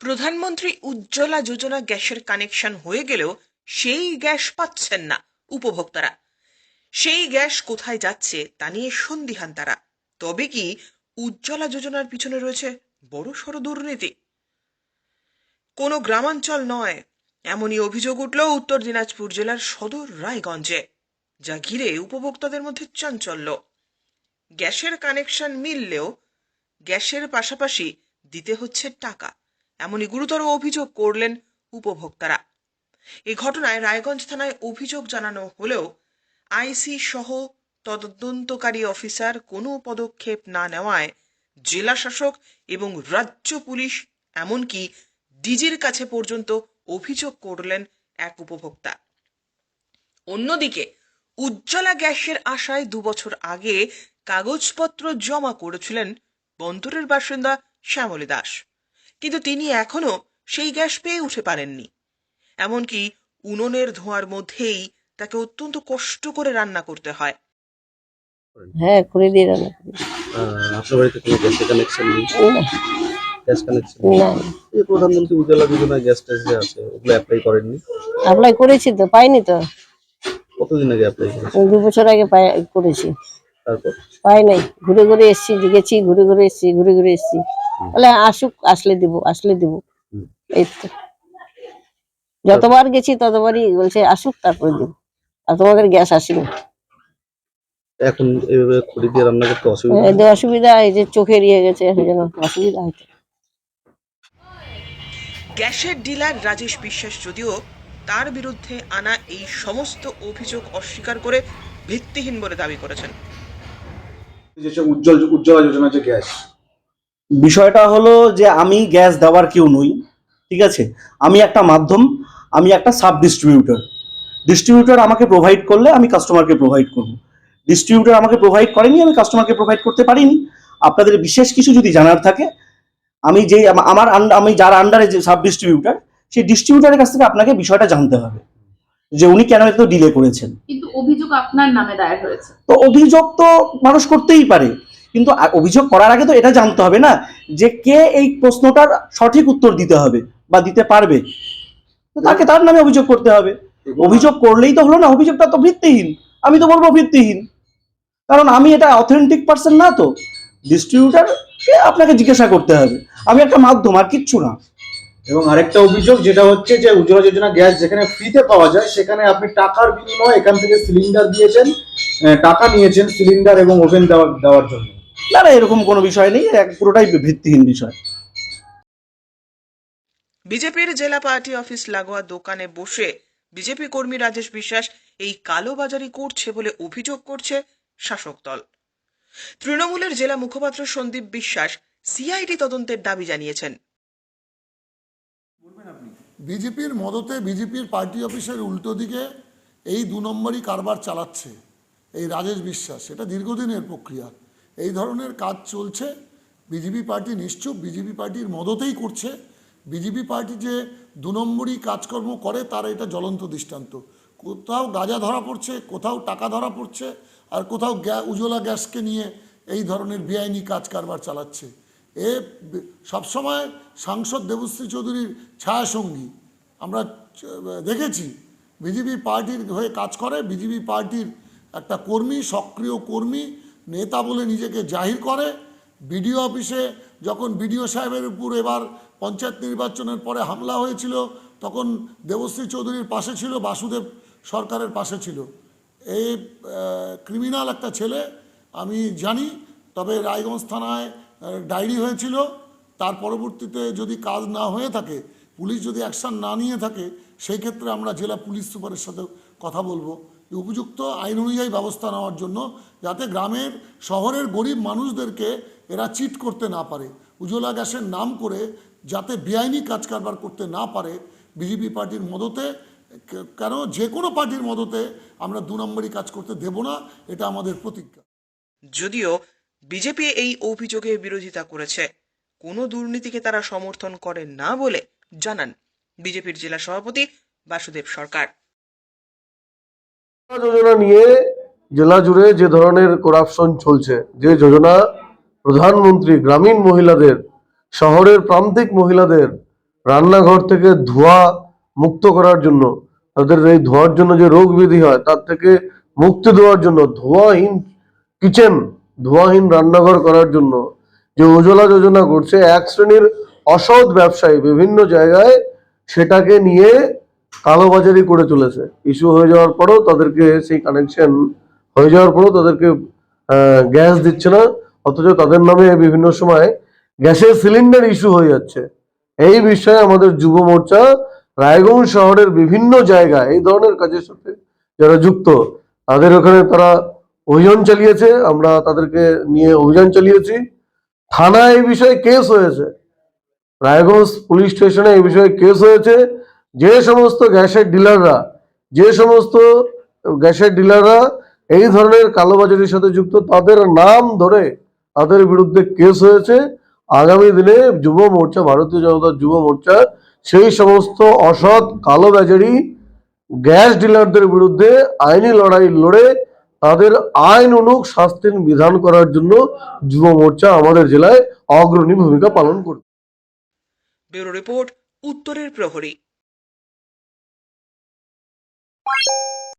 প্রধানমন্ত্রী উজ্জ্বলা যোজনা গ্যাসের কানেকশন হয়ে গেলেও সেই গ্যাস পাচ্ছেন না উপভোক্তারা। সেই গ্যাস কোথায় যাচ্ছে তা নিয়ে সন্দিহান তারা। তবে কি উজ্জ্বলা যোজনার পিছনে রয়েছে বড় সড় দুর্নীতি? কোনো গ্রামাঞ্চল নয়, এমনই অভিযোগ উঠল উত্তর দিনাজপুর জেলার সদর রায়গঞ্জে, যা ঘিরে উপভোক্তাদের মধ্যে চাঞ্চল্য। গ্যাসের কানেকশন মিললেও গ্যাসের পাশাপাশি দিতে হচ্ছে টাকা। এমনই গুরুতর অভিযোগ করলেন উপভোক্তারা। এই ঘটনায় রায়গঞ্জ থানায় অভিযোগ জানানো হলেও আইসি সহ তদন্তকারী অফিসার কোনো পদক্ষেপ না নেওয়ায় জেলা শাসক এবং রাজ্য পুলিশ এমনকি ডিজির কাছে পর্যন্ত অভিযোগ করলেন এক উপভোক্তা। অন্যদিকে, উজ্জ্বলা গ্যাসের আশায় দুবছর আগে কাগজপত্র জমা করেছিলেন বন্দরের বাসিন্দা শ্যামলী দাস। কিন্তু তিনি এখনও সেই গ্যাস পেয়ে উঠে পারেননি। এমনকি উনুনের ধোঁয়ার মধ্যেই তাকে অত্যন্ত কষ্ট করে রান্না করতে হয়। হ্যাঁ করে দিয়ে রান্না করি। আপনার বাড়িতে কোনো গ্যাসের কানেকশন নেই? গ্যাস কানেকশন না। এই প্রধানমন্ত্রী উজ্জ্বলা যোজনা গ্যাস ট্যাস যে আছে ওগুলো অ্যাপ্লাই করেননি? অ্যাপ্লাই করেছি তো পাইনি তো। কতদিন আগে অ্যাপ্লাই করেছেন? দু বছর আগে পাই- করেছি। তারপর? পাই নাই। ঘুরে ঘুরে এসছি গেছি ঘুরে ঘুরে এসছি ঘুরে ঘুরে এসছি। বলে আসুক আসলে দিব আসলে দিব। এই তো। যতবার গেছি ততবারই বলছে আসুক তারপরে দিব। আর তোমাদের গ্যাস আসেনি। এখন এইভাবে খড়ি দিয়ে রান্না করতে অসুবিধা? এই যে অসুবিধা এই যে চোখের ইয়ে গেছে সেই জন্য অসুবিধা হচ্ছে গ্যাসের ডিলার রাজেশ বিশ্বাস যদিও তার বিরুদ্ধে আনা এই সমস্ত অভিযোগ অস্বীকার করে ভিত্তিহীন বলে দাবি করেছেন। যে উজ্জ্বল উজ্জ্বলা যোজনা যে গ্যাস বিষয়টা হলো যে আমি গ্যাস দেওয়ার কেউ নই ঠিক আছে? আমি একটা মাধ্যম আমি একটা সাব ডিস্ট্রিবিউটর ডিস্ট্রিবিউটর আমাকে প্রোভাইড করলে আমি কাস্টমারকে প্রোভাইড করব। ডিস্ট্রিবিউটর আমাকে প্রোভাইড করেনি আমি কাস্টমারকে প্রোভাইড করতে পারিনি। আপনাদের বিশেষ কিছু যদি জানার থাকে আমি যে আমার আমি যার আন্ডারে যে সাব ডিস্ট্রিবিউটর সেই ডিস্ট্রিবিউটরের কাছ থেকে আপনাকে বিষয়টা জানতে হবে যে উনি কেন এত ডিলে করেছেন। কিন্তু অভিযোগ আপনার নামে দায়ের হয়েছে। তো অভিযোগ তো মানুষ করতেই পারে। কিন্তু অভিযোগ করার আগে তো এটা জানতে হবে না যে কে এই প্রশ্নটার সঠিক উত্তর দিতে হবে বা দিতে পারবে। তো তাকে তার নামে অভিযোগ করতে হবে। অভিযোগ করলেই তো হলো না অভিযোগটা তো ভিত্তিহীন। আমি তো বলব ভিত্তিহীন। কারণ আমি এটা অথেন্টিক পার্সন না তো। ডিস্ট্রিবিউটারকে আপনাকে জিজ্ঞাসা করতে হবে। আমি একটা মাধ্যম আর কিচ্ছু না। এবং আরেকটা অভিযোগ যেটা হচ্ছে যে উজ্জ্বলা যোজনা গ্যাস যেখানে ফ্রিতে পাওয়া যায় সেখানে আপনি টাকার বিনিময়ে এখান থেকে সিলিন্ডার দিয়েছেন টাকা নিয়েছেন সিলিন্ডার এবং ওভেন দেওয়ার দেওয়ার জন্য। না না এরকম কোনো বিষয় নেই এক- পুরোটাই ভিত্তিহীন বিষয়। বিজেপির জেলা পার্টি অফিস লাগোয়া দোকানে বসে বিজেপি কর্মী রাজেশ বিশ্বাস এই কালোবাজারি করছে বলে অভিযোগ করছে শাসক দল। তৃণমূলের জেলা মুখপাত্র সন্দীপ বিশ্বাস সিআইডি তদন্তের দাবি জানিয়েছেন। বিজেপির মদতে বিজেপির পার্টি অফিসের উল্টো দিকে এই দু নম্বরই কারবার চালাচ্ছে এই রাজেশ বিশ্বাস। এটা দীর্ঘদিনের প্রক্রিয়া। এই ধরনের কাজ চলছে। বিজেপি পার্টি নিশ্চুপ, বিজেপি পার্টির মদতেই করছে। বিজেপি পার্টি যে দু নম্বরই কাজকর্ম করে, তার এটা জ্বলন্ত দৃষ্টান্ত। কোথাও গাঁজা ধরা পড়ছে, কোথাও টাকা ধরা পড়ছে, আর কোথাও গ্যা উজ্জ্বলা গ্যাসকে নিয়ে এই ধরনের বেআইনি কাজ কারবার চালাচ্ছে। এ সবসময় সাংসদ দেবশ্রী চৌধুরীর ছায়াসঙ্গী। আমরা দেখেছি, বিজেপি পার্টির হয়ে কাজ করে, বিজেপি পার্টির একটা কর্মী, সক্রিয় কর্মী নেতা বলে নিজেকে জাহির করে, বিডিও অফিসে যখন বিডিও সাহেবের উপর এবার পঞ্চায়েত নির্বাচনের পরে হামলা হয়েছিল, তখন দেবশ্রী চৌধুরীর পাশে ছিল, বাসুদেব সরকারের পাশে ছিল। এই ক্রিমিনাল একটা ছেলে, আমি জানি, তবে রায়গঞ্জ থানায় ডায়েরি হয়েছিল। তার পরবর্তীতে যদি কাজ না হয়ে থাকে, পুলিশ যদি অ্যাকশন না নিয়ে থাকে, সেই ক্ষেত্রে আমরা জেলা পুলিশ সুপারের সাথে কথা বলব। উপযুক্ত আইন অনুযায়ী ব্যবস্থা নেওয়ার জন্য যাতে গ্রামের শহরের গরিব মানুষদেরকে এরা চিট করতে না পারে। উজ্জ্বলা গ্যাসের নাম করে যাতে বেআইনি কাজ কারবার করতে না পারে, বিজেপি পার্টির মদতে কেন? যে কোনো পার্টির মদতে আমরা দু নম্বরই কাজ করতে দেব না, এটা আমাদের প্রতিজ্ঞা। যদিও বিজেপি এই অভিযোগের বিরোধিতা করেছে, কোনো দুর্নীতিকে তারা সমর্থন করে না বলে জানান বিজেপির জেলা সভাপতি বাসুদেব সরকার। যোজনা নিয়ে জেলা জুড়ে যে ধরনের করাপশন চলছে, যে যোজনা প্রধানমন্ত্রী গ্রামীণ মহিলাদের, শহরের প্রান্তিক মহিলাদের রান্নাঘর থেকে ধোঁয়া মুক্ত করার জন্য, তাদের এই ধোঁয়ার জন্য যে রোগ বিধি হয়, তার থেকে মুক্তি দেওয়ার জন্য ধোঁয়াহীন কিচেন, ধোঁয়াহীন রান্নাঘর করার জন্য যে উজ্জ্বলা যোজনা করছে, এক শ্রেণির অসৎ ব্যবসায়ী বিভিন্ন জায়গায় সেটাকে নিয়ে কালোবাজারি করে চলেছে। ইস্যু হয়ে যাওয়ার পরেও তাদেরকে সেই কানেকশন হয়ে যাওয়ার পরেও তাদেরকে গ্যাস দিচ্ছে না। অথচ তাদের নামে বিভিন্ন সময় গ্যাসের সিলিন্ডার ইস্যু হয়ে যাচ্ছে। এই বিষয়ে আমাদের যুব মোর্চা রায়গঞ্জ শহরের বিভিন্ন জায়গায় এই ধরনের কাজের সাথে যারা যুক্ত, তাদের ওখানে তারা অভিযান চালিয়েছে। আমরা তাদেরকে নিয়ে অভিযান চালিয়েছি। থানায় এই বিষয়ে কেস হয়েছে। রায়গঞ্জ পুলিশ স্টেশনে এই বিষয়ে কেস হয়েছে। যে সমস্ত গ্যাসের ডিলাররা, যে সমস্ত গ্যাসের ডিলাররা এই ধরনের কালোবাজারির সাথে যুক্ত, তাদের নাম ধরে তাদের বিরুদ্ধে কেস হয়েছে। আগামী দিনে যুব মোর্চা, ভারতীয় জনতা যুব মোর্চা সেই সমস্ত অসৎ কালোবাজারি গ্যাস ডিলারদের বিরুদ্ধে আইনি লড়াই লড়ে তাদের আইন অনুক শাস্তির বিধান করার জন্য যুব মোর্চা আমাদের জেলায় অগ্রণী ভূমিকা পালন করবে। ব্যুরো রিপোর্ট, উত্তরের প্রহরী। Bye.